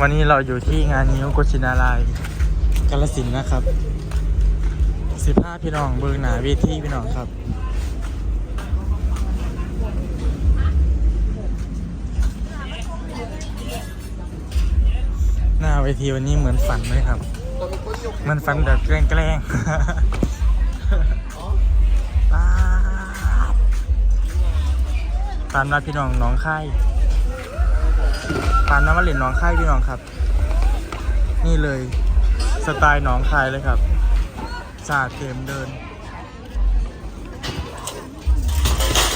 วันนี้เราอยู่ที่งานนิ้วโกชินารายกาลสินนะครับสิบห้าพี่น้องเบิงหนาเวทีพี่น้องครับ หน้าเวทีวันนี้เหมือนฝันเลยครับ มันฝันแบบแกล้งๆป๊าดฝันว่าพี่น้องน้องค่าย ฝันว่ามาเล่นหน้องค่ายพี่น้องครับ นี่เลยสไตล์หน้องคายเลยครับสาดเต็มเดิน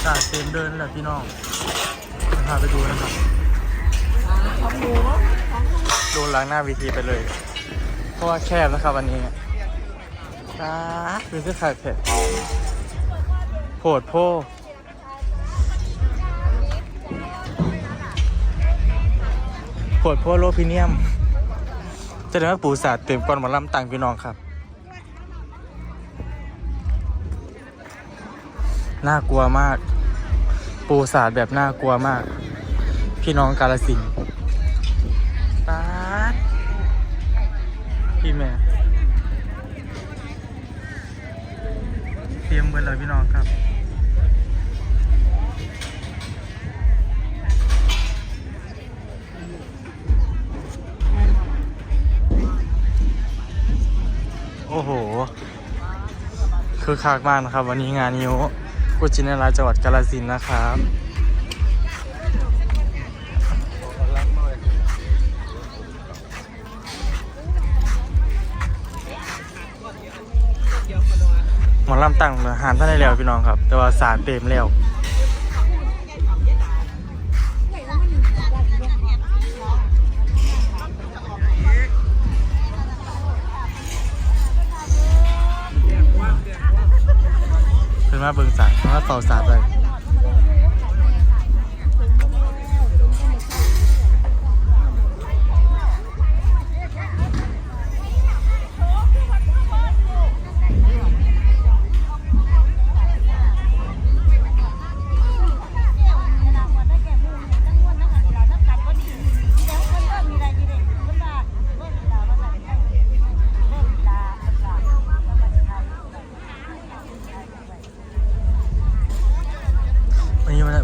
สาดเต็มเดินแหละพี่น้องพาไปดูนะครับโดนล้างหน้าวีทีไปเลย เพราะว่าแคบนะครับวันนี้นะคือคือขาดเผ็ดโผดโพ โผดโพโลพิเนียมจะได้ว่าปูสาดเต็มก่อนหมาลำตังพี่น้องครับ น่ากลัวมาก ปูสาดแบบน่ากลัวมาก พี่น้องกาลสินป๊าดพี่แม่เตรียมเบิร์เลยพี่น้องครับ คือคากมากนะครับ วันนี้งานนิ้วกุชินาราจังหวัดกาฬสินธุ์นะครับหมอลำตั้งหารท่านได้แล้วพี่น้องครับ แต่ว่าสารเต็มแล้ว นมาเบิ่งสารมาเฝ้าสารเล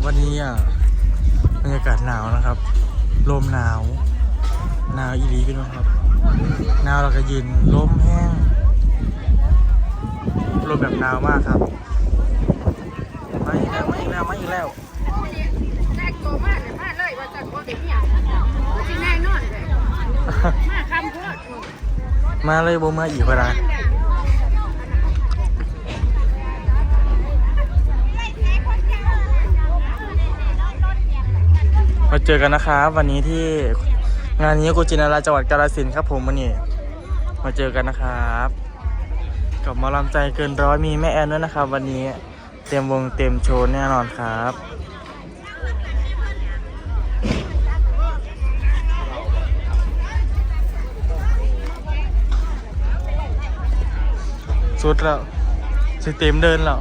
วันนี้วันนี้อะบรรยากาศหนาวนะครับ ลมหนาว หนาวอีหลีพี่น้องครับ หนาวแล้วก็เย็นลมแห้ง ลมแบบหนาวมากครับ มาอีกแล้วมาอีกแล้วมาอีกแล้วแรกโตมากเลยมาเลยว่าจะบ่ได้เนี่ยสิแน่นอนเลยมาคำพูดมาเลยบ่มาอีกเวลา มาเจอกันนะครับวันนี้ที่งานนี้กุจินาราจังหวัดกาฬสินธุ์ครับผมวันนี้มาเจอกันนะครับ กับหมอลำใจเกินร้อยมีแม่แอนด้วยนะครับ วันนี้เต็มวงเต็มโชว์แน่นอนครับสุดแล้วสเต็มเดินแล้ว